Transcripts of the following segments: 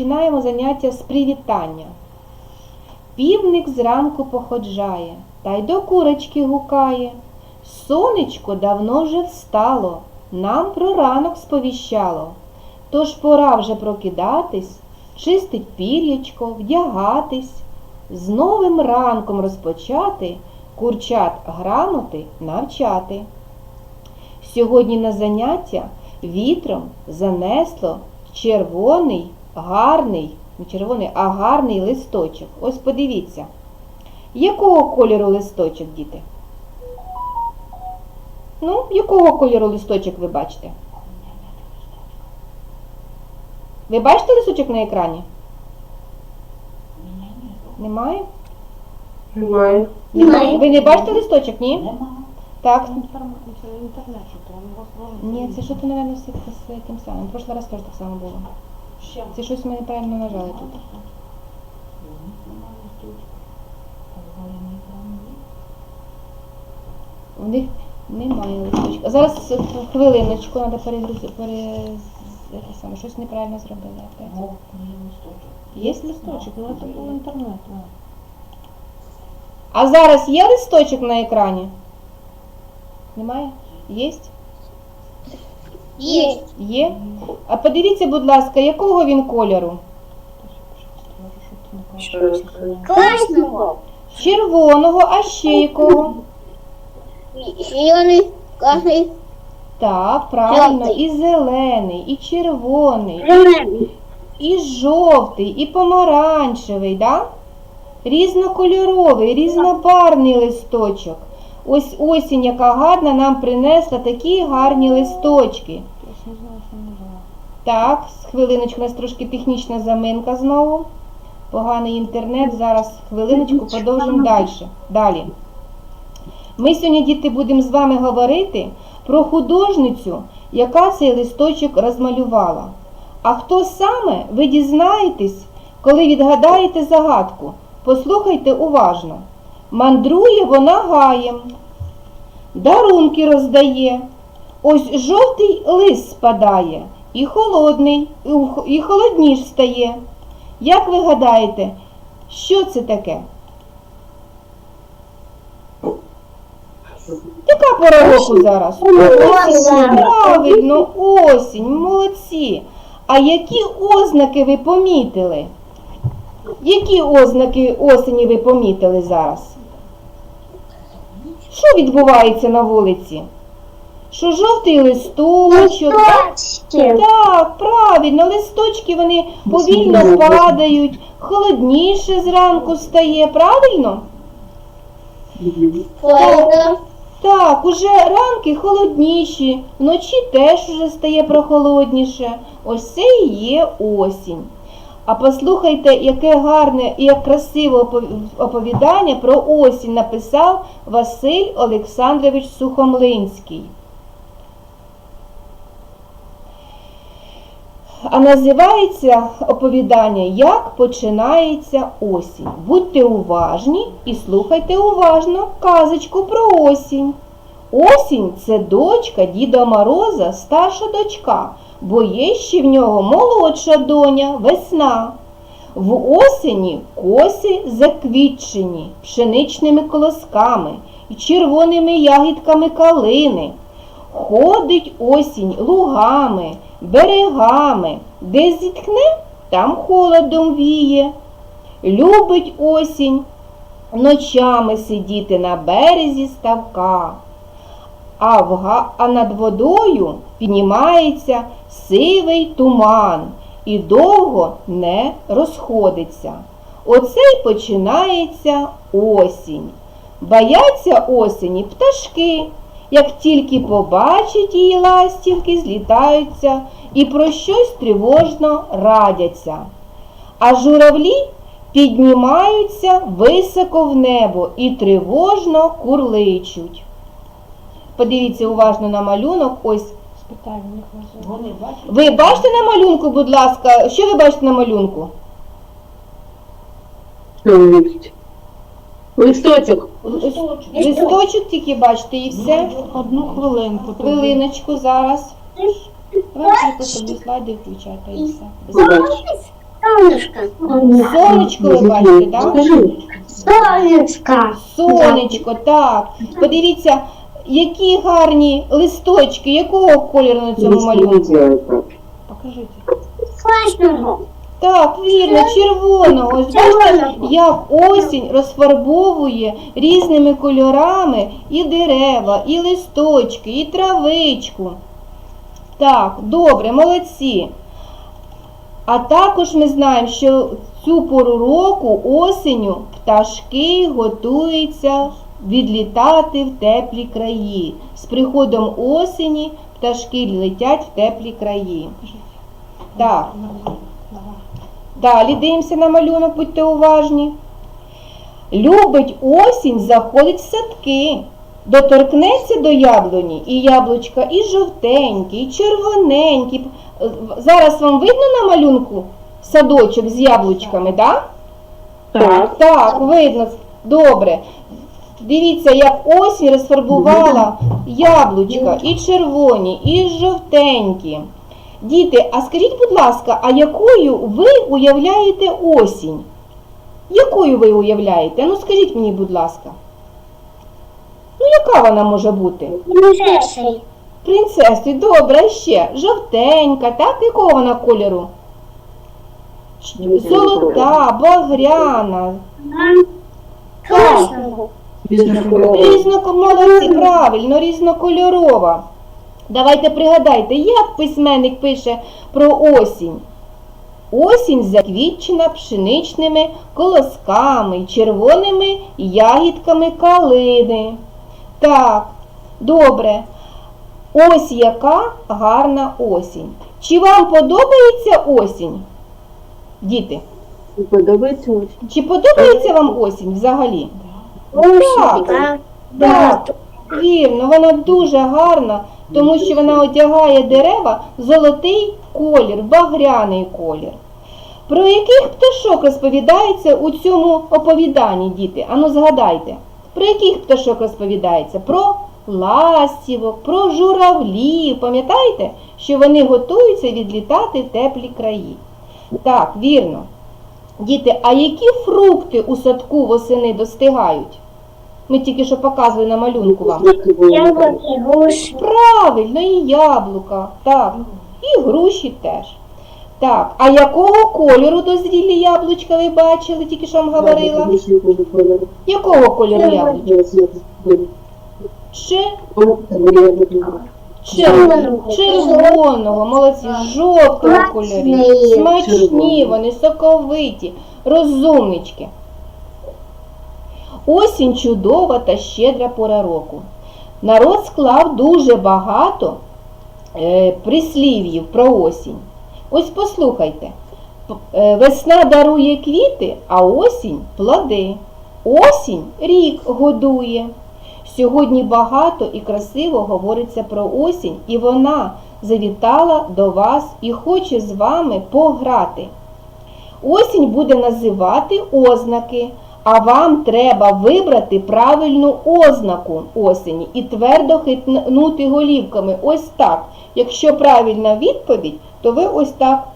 Починаємо заняття з привітання. Півник зранку походжає, та й до курочки гукає. Сонечко давно вже встало, нам про ранок сповіщало. Тож пора вже прокидатись, чистить пір'ячко, вдягатись, з новим ранком розпочати, курчат грамоти навчати. Сьогодні на заняття вітром занесло червоний, гарний, не червоний, а гарний листочок. Ось подивіться. Якого кольору листочок, діти? Ну, якого кольору листочок ви бачите? Ви бачите листочок на екрані? Немає? Немає. Немає. Ви не бачите листочок, ні? Нема. Так. Інтернет, що вас. Ні, це що то, мабуть, з тим самим. Прошлий раз теж так само було. Ще. Це щось ми неправильно нажали тут. У них немає листочка. Зараз е, хвилиночку, треба перегрузити. Пере... це саме, щось неправильно зробили опять. О, є листочок. Є листочок? Ну, це був інтернет. ну. А зараз є листочок на екрані? Немає? Єсть? Є. Є? А подивіться, будь ласка, якого він кольору? Ще раз кажу. Красного. Червоного, а ще якого? Зеленый, красный, Так, правильно, Жовтий. і зелений, і червоний, зеленый. і жовтий, і помаранчевий, да? Різнокольоровий, різнобарний листочок. Ось осінь, яка гарна, нам принесла такі гарні листочки. Так, з хвилиночку, у нас трошки технічна заминка знову. Поганий інтернет. Зараз хвилиночку продовжимо далі. Далі. Ми сьогодні, діти, будемо з вами говорити про художницю, яка цей листочок розмалювала. А хто саме, ви дізнаєтесь, коли відгадаєте загадку. Послухайте уважно. Мандрує вона гаєм, дарунки роздає. Ось жовтий лист спадає, і холодний, і холодніш стає. Як ви гадаєте, що це таке? Яка пора року зараз? Правильно, осінь, молодці. А які ознаки ви помітили? Які ознаки осені ви помітили зараз? Що відбувається на вулиці? Що жовтий листочок, так? Так, правильно, листочки вони повільно падають, холодніше зранку стає, правильно? Правда. Так, уже ранки холодніші, вночі теж уже стає прохолодніше. Ось це і є осінь. А послухайте, яке гарне і як красиве оповідання про осінь написав Василь Олександрович Сухомлинський. А називається оповідання Як починається осінь. Будьте уважні і слухайте уважно казочку про осінь. Осінь це дочка Діда Мороза, старша дочка, бо є ще в нього молодша доня, весна. В осені коси заквітчені пшеничними колосками і червоними ягідками калини. Ходить осінь лугами, берегами, де зіткне, там холодом віє. Любить осінь ночами сидіти на березі ставка, а, в а над водою піднімається сивий туман і довго не розходиться. Оце й починається осінь. Бояться осені пташки, як тільки побачать її ластівки, злітаються і про щось тривожно радяться. А журавлі піднімаються високо в небо і тривожно курличуть. Подивіться уважно на малюнок. Ось Вони бачать, ви бачите на малюнку, будь ласка, що ви бачите на малюнку? Листочок. листочок. Тільки бачите і все. Одну хвилинку. Хвилиночку зараз. Давайте слайди включайте і все. Солнышко. Сонечко ви бачите, так? Солнышко. Сонечко, так. Подивіться, які гарні листочки, якого кольору на цьому малюнку? Покажите. Красного. Так, вірно, червоного. Ось бачите, як осінь розфарбовує різними кольорами і дерева, і листочки, і травичку. Так, добре, молодці. А також ми знаємо, що в цю пору року осінню пташки готуються відлітати в теплі краї. З приходом осені пташки летять в теплі краї. Так. Далі дивимося на малюнок, будьте уважні. Любить осінь, заходить в садки. Доторкнеться до яблуні, і яблучка і жовтенькі, і червоненькі. Зараз вам видно на малюнку садочок з яблучками, так? Так. Так, видно. Добре. Дивіться, як осінь розфарбувала яблучка і червоні, і жовтенькі. Діти, а скажіть, будь ласка, а якою ви уявляєте осінь? Якою ви уявляєте? Ну скажіть мені, будь ласка. Ну, яка вона може бути? Принцессой. Принцесою, добре, ще. Жовтенька, так? Якого вона кольору? Золота, багряна, Красного. Різноко... Молодці, правильно, різнокольорова. Давайте пригадайте, як письменник пише про осінь. Осінь заквітчена пшеничними колосками, червоними ягідками калини. Так, добре. Ось яка гарна осінь. Чи вам подобається осінь? Діти, Подобається ось. чи подобається вам осінь взагалі? Очень. Так, вірно, вона дуже гарна, тому що вона одягає дерева в золотий колір, багряний колір. Про яких пташок розповідається у цьому оповіданні, діти? Ану згадайте, про яких пташок розповідається? Про ластівок, про журавлів. Пам'ятаєте, що вони готуються відлітати в теплі краї? Так, вірно. Діти, а які фрукти у садку восени достигають? Ми тільки що показували на малюнку вам. Яблоки, груши. Правильно, і яблука, так, і груші теж. Так, а якого кольору дозрілі яблучка ви бачили, тільки що вам говорила? Якого кольору яблучка? Ще Червоного. червоного, молодці, жовтого кольорі. Смачні вони, соковиті, розумнички. Осінь чудова та щедра пора року. Народ склав дуже багато е, прислів'їв про осінь. Ось послухайте. Е, Весна дарує квіти, а осінь плоди. Осінь рік годує. Сьогодні багато і красиво говориться про осінь, і вона завітала до вас і хоче з вами пограти. Осінь буде називати ознаки, а вам треба вибрати правильну ознаку осені і твердо хитнути голівками. Ось так. Якщо правильна відповідь, то ви ось так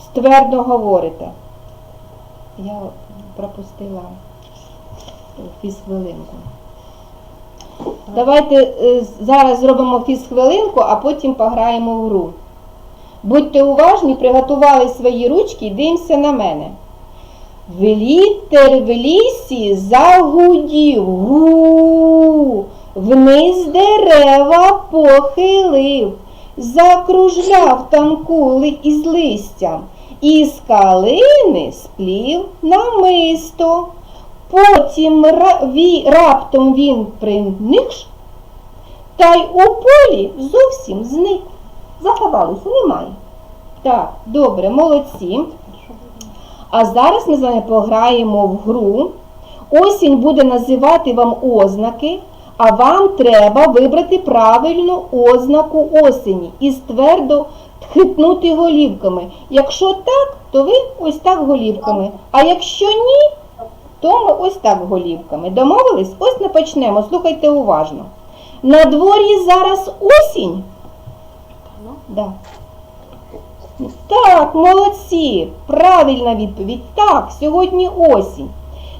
ствердно говорите. Я пропустила фізхвилинку. Давайте е, зараз зробимо фізхвилинку, а потім пограємо в гру. Будьте уважні, приготували свої ручки і дивимося на мене. Вітер в лісі загудів, гу, вниз дерева похилив, закружляв танкули із листям, із калини сплів намисто. Потім раптом він приникш, та й у полі зовсім зник. Заховалося, немає. Так, добре, молодці. А зараз ми з вами пограємо в гру. Осінь буде називати вам ознаки, а вам треба вибрати правильну ознаку осені і ствердо хитнути голівками. Якщо так, то ви ось так голівками. А якщо ні, то ми ось так голівками. Домовились? Ось не почнемо. Слухайте уважно. На дворі зараз осінь. Да. Так, молодці. Правильна відповідь. Так, сьогодні осінь.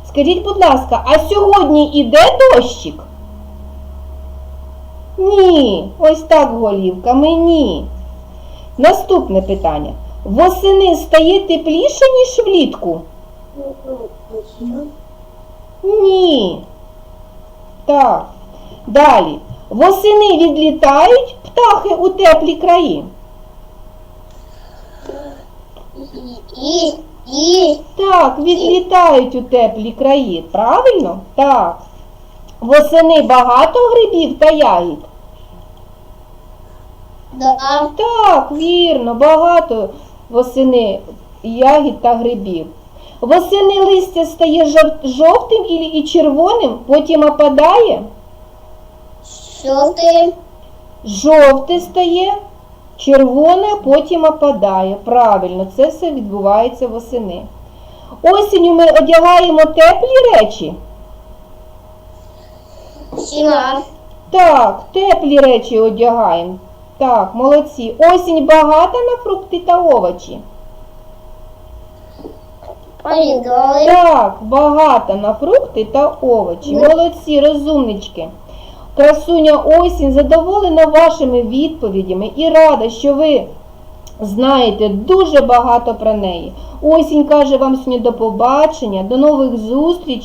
Скажіть, будь ласка, а сьогодні іде дощик? Ні. Ось так голівками ні. Наступне питання. Восени стає тепліше, ніж влітку? Ні. Так. Далі. Восени відлітають птахи у теплі краї. Так, відлітають у теплі краї. Правильно? Так. Восени багато грибів та ягід. Так, вірно, багато восени ягід та грибів. Восени листя стає жовтим і, червоним, потім опадає. що ти? Жовте стає, червоне, потім опадає. Правильно, це все відбувається восени. Осінню ми одягаємо теплі речі. Сіма, Так, теплі речі одягаємо. Так, молодці. Осінь багата на фрукти та овочі. Помідори, Так, багато на фрукти та овочі. Молодці, розумнички. Красуня осінь задоволена вашими відповідями і рада, що ви знаєте дуже багато про неї. Осінь каже вам сьогодні до побачення, до нових зустрічей.